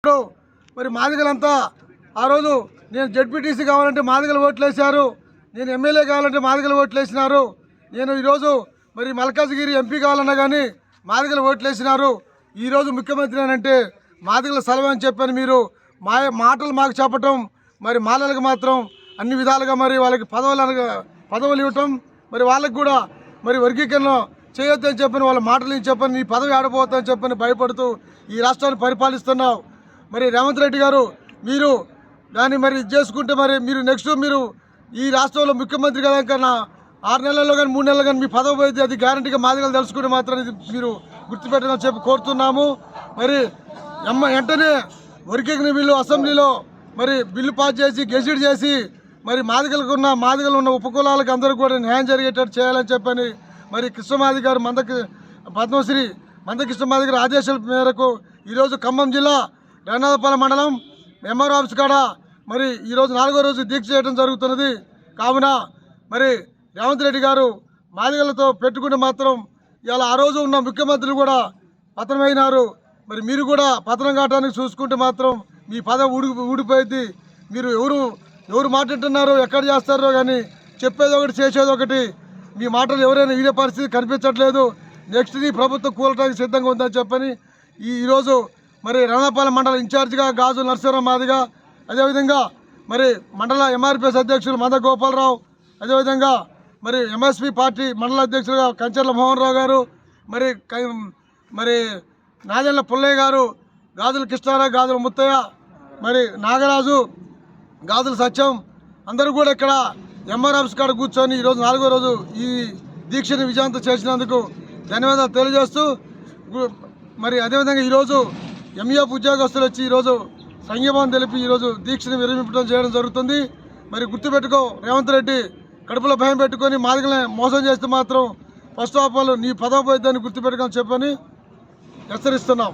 ఇప్పుడు మరి మాదిగలంతా ఆ రోజు నేను జడ్పీటీసీ కావాలంటే మాదిగలు ఓట్లు వేశారు నేను ఎమ్మెల్యే కావాలంటే మాదిగలు ఓట్లు వేసినారు నేను ఈరోజు మరి మల్కాజ్గిరి ఎంపీ కావాలన్నా కానీ మాదిగలు ఓట్లు వేసినారు ఈరోజు ముఖ్యమంత్రి అంటే మాదిగల సెలవు అని చెప్పాను మీరు. మా మాటలు మాకు చెప్పటం మరి మాలలకు మాత్రం అన్ని విధాలుగా మరి వాళ్ళకి పదవులు అనగా పదవులు ఇవ్వటం మరి వాళ్ళకి కూడా మరి వర్గీకరణ చేయొద్దని చెప్పని వాళ్ళ మాటలు చెప్పని నీ పదవి ఆడబోద్దని చెప్పని భయపడుతూ ఈ రాష్ట్రాన్ని పరిపాలిస్తున్నావు. మరి రేవంత్ రెడ్డి గారు మీరు దాన్ని మరి ఇది చేసుకుంటే మరి మీరు నెక్స్ట్ మీరు ఈ రాష్ట్రంలో ముఖ్యమంత్రి కదా కన్నా ఆరు నెలల్లో కానీ మూడు నెలలు కానీ మీ పదవి పోయింది అది గ్యారంటీగా మాదిగలు తెలుసుకుంటే మాత్రం ఇది మీరు గుర్తుపెట్టడం చెప్పి కోరుతున్నాము. మరి ఎమ్మ వెంటనే వర్గీకరణ బిల్లు అసెంబ్లీలో మరి బిల్లు పాస్ చేసి గెజిట్ చేసి మరి మాదిగలకు ఉన్న మాదిగలు ఉన్న ఉపకులాలకు అందరూ కూడా న్యాయం జరిగేటట్టు చేయాలని చెప్పని మరి కృష్ణమాది గారు మందకి పద్మశ్రీ మందకృష్ణమాది గారి ఆదేశాల మేరకు ఈరోజు ఖమ్మం జిల్లా రణాదపాలెం మండలం ఎంఆర్ ఆఫీస్ కాడ మరి ఈరోజు నాలుగో రోజు దీక్ష చేయడం జరుగుతున్నది. కావున మరి రేవంత్ రెడ్డి గారు మాదిగలతో పెట్టుకుంటే మాత్రం ఇవాళ ఆ రోజు ఉన్న ముఖ్యమంత్రులు కూడా పతనమైనారు. మరి మీరు కూడా పతనం కావడానికి చూసుకుంటే మాత్రం మీ పదవి ఊడి ఊడిపోయింది మీరు ఎవరు ఎవరు మాట్లాడుతున్నారో ఎక్కడ చేస్తారో కానీ చెప్పేది ఒకటి చేసేది ఒకటి. మీ మాటలు ఎవరైనా వీడే పరిస్థితి కనిపించట్లేదు. నెక్స్ట్ ఈ ప్రభుత్వం కూలటానికి సిద్ధంగా ఉందని చెప్పని ఈ ఈరోజు మరి రణపాలెం మండల ఇన్ఛార్జిగా గాజు నరసింహరావు మాదిగా అదేవిధంగా మరి మండల ఎంఆర్పిఎస్ అధ్యక్షులు మద గోపాలరావు అదేవిధంగా మరి ఎంఎస్పి పార్టీ మండల అధ్యక్షులుగా కంచర్ల మోహన్ రావు గారు మరి మరి నాజల్ల పుల్లయ్య గారు గాజుల కృష్ణారావు గాజుల ముత్తయ్య మరి నాగరాజు గాజుల సత్యం అందరూ కూడా ఇక్కడ ఎంఆర్ ఆఫీస్ కాడ కూర్చొని ఈరోజు నాలుగో రోజు ఈ దీక్షని విజయవంతం చేసినందుకు ధన్యవాదాలు తెలియజేస్తూ మరి అదేవిధంగా ఈరోజు ఎంఈఎఫ్ ఉద్యోగస్తులు వచ్చి ఈరోజు సంఘీభావం తెలిపి ఈరోజు దీక్షను విరమింపడం చేయడం జరుగుతుంది. మరి గుర్తుపెట్టుకో రేవంత్ రెడ్డి కడుపులో భయం పెట్టుకొని మాదిగలే మోసం చేస్తే మాత్రం ఫస్ట్ ఆఫ్ ఆల్ నీ పదవి పోయిద్దని గుర్తుపెట్టుకొని చెప్పని హెచ్చరిస్తున్నాం.